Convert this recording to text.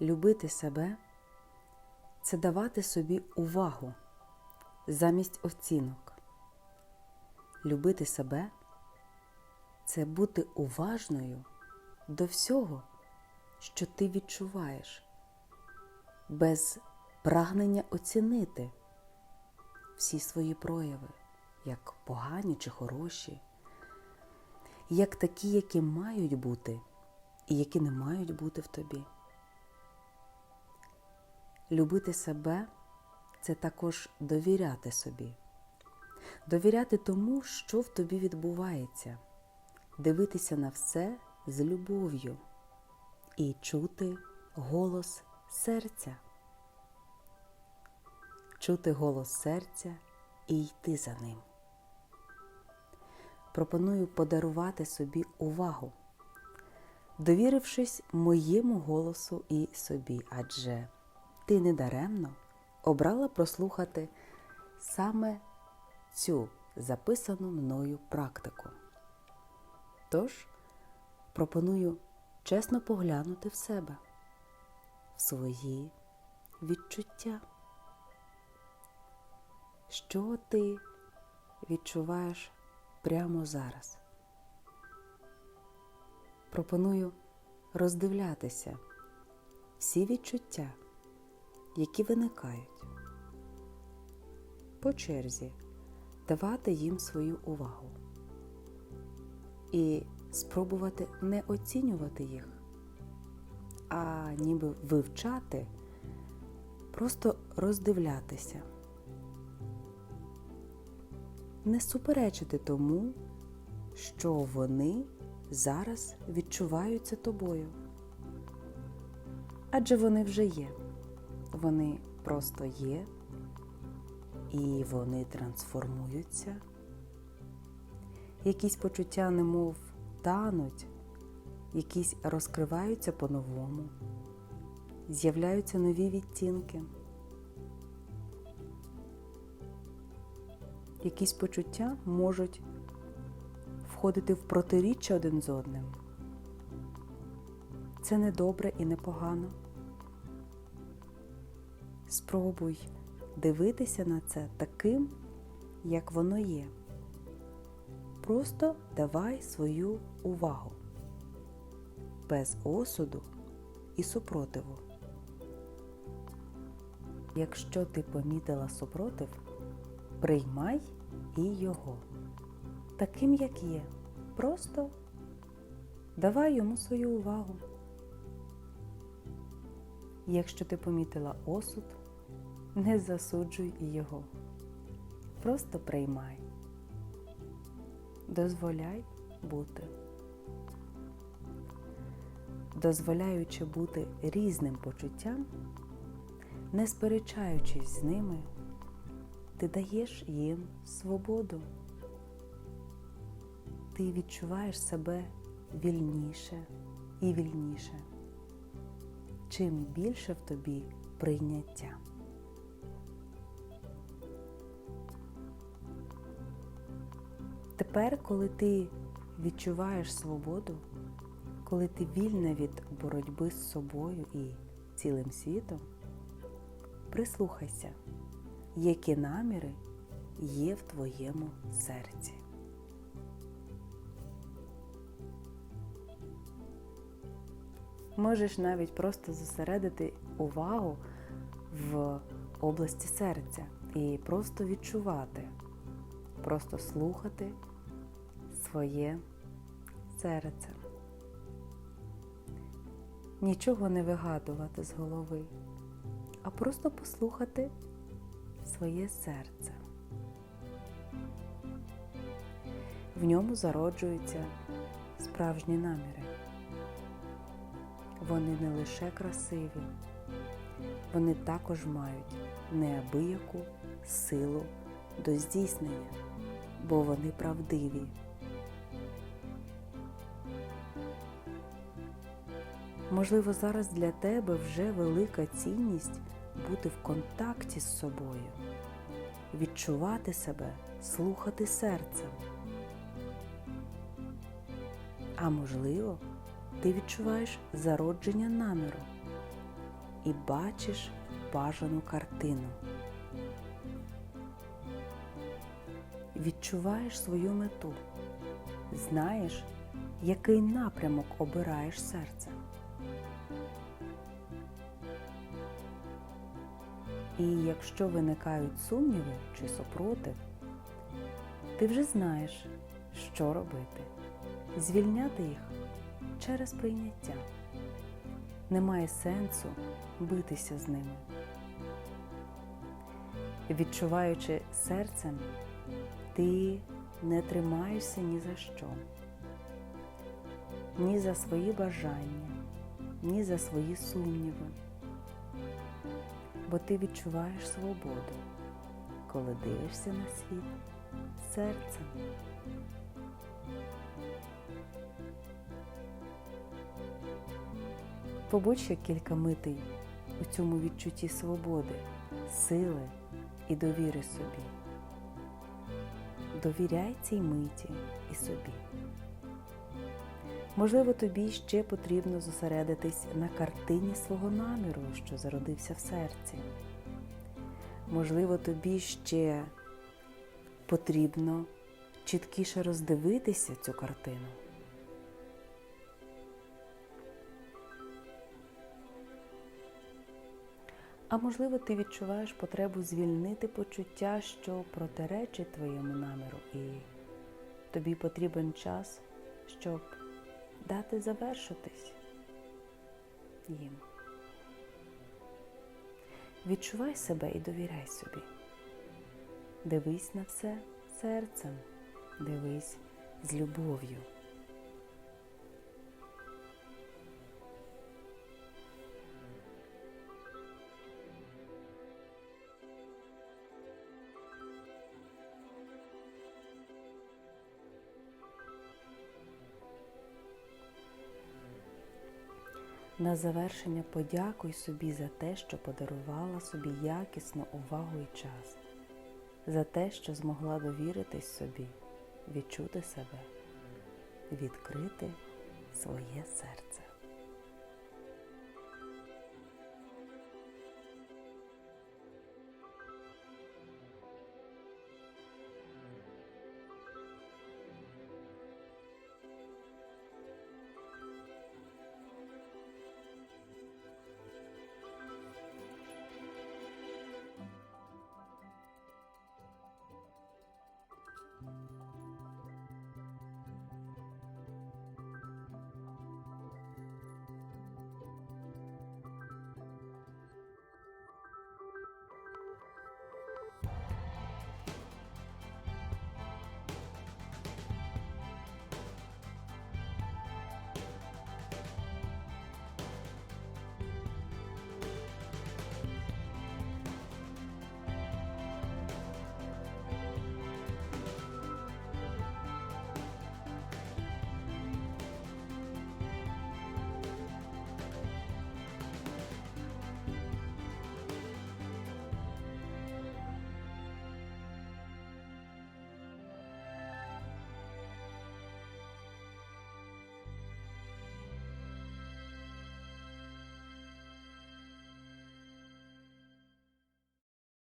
Любити себе це давати собі увагу замість оцінок. Любити себе це бути уважною до всього, що ти відчуваєш, без прагнення оцінити всі свої прояви, як погані чи хороші, як такі, які мають бути, і які не мають бути в тобі. Любити себе це також довіряти собі, довіряти тому, що в тобі відбувається, дивитися на все з любов'ю і чути голос серця, чути голос серця і йти за ним. Пропоную подарувати собі увагу, довірившись моєму голосу і собі, адже ти недаремно обрала прослухати саме цю записану мною практику. Тож пропоную чесно поглянути в себе, в свої відчуття. Що ти відчуваєш прямо зараз? Пропоную роздивлятися всі відчуття, які виникають. По черзі давати їм свою увагу і спробувати не оцінювати їх, а ніби вивчати, просто роздивлятися, не суперечити тому, що вони зараз відчуваються тобою. Адже вони вже є. Вони просто є, і вони трансформуються. Якісь почуття немов тануть, якісь розкриваються по-новому, з'являються нові відтінки. Якісь почуття можуть входити в протиріччя один з одним. Це не добре і не погано. Спробуй дивитися на це таким, як воно є. Просто давай свою увагу без осуду і супротиву. Якщо ти помітила супротив, приймай і його таким, як є. Просто давай йому свою увагу. Якщо ти помітила осуд, не засуджуй його. Просто приймай. Дозволяй бути. Дозволяючи бути різним почуттям, не сперечаючись з ними, ти даєш їм свободу. Ти відчуваєш себе вільніше і вільніше чим більше в тобі прийняття. Тепер, коли ти відчуваєш свободу, коли ти вільна від боротьби з собою і цілим світом, прислухайся, які наміри є в твоєму серці. Можеш навіть просто зосередити увагу в області серця і просто відчувати, просто слухати своє серце. Нічого не вигадувати з голови, а просто послухати своє серце. В ньому зароджуються справжні наміри. Вони не лише красиві, вони також мають неабияку силу до здійснення, бо вони правдиві. Можливо, зараз для тебе вже велика цінність бути в контакті з собою, відчувати себе, слухати серцем. А можливо, ти відчуваєш зародження наміру, і бачиш бажану картину. Відчуваєш свою мету, знаєш, який напрямок обираєш серцем. І якщо виникають сумніви чи супротив, ти вже знаєш, що робити. Звільняти їх через прийняття. Немає сенсу битися з ними. Відчуваючи серцем, ти не тримаєшся ні за що, ні за свої бажання, ні за свої сумніви, бо ти відчуваєш свободу, коли дивишся на світ серцем. Побудь ще кілька митей у цьому відчутті свободи, сили і довіри собі. Довіряй цій миті і собі. Можливо, тобі ще потрібно зосередитись на картині свого наміру, що зародився в серці. Можливо, тобі ще потрібно чіткіше роздивитися цю картину. А можливо, ти відчуваєш потребу звільнити почуття, що протиречить твоєму наміру, і тобі потрібен час, щоб дати завершитись їм. Відчувай себе і довіряй собі. Дивись на все серцем, дивись з любов'ю. На завершення подякуй собі за те, що подарувала собі якісну увагу і час, за те, що змогла довіритись собі, відчути себе, відкрити своє серце.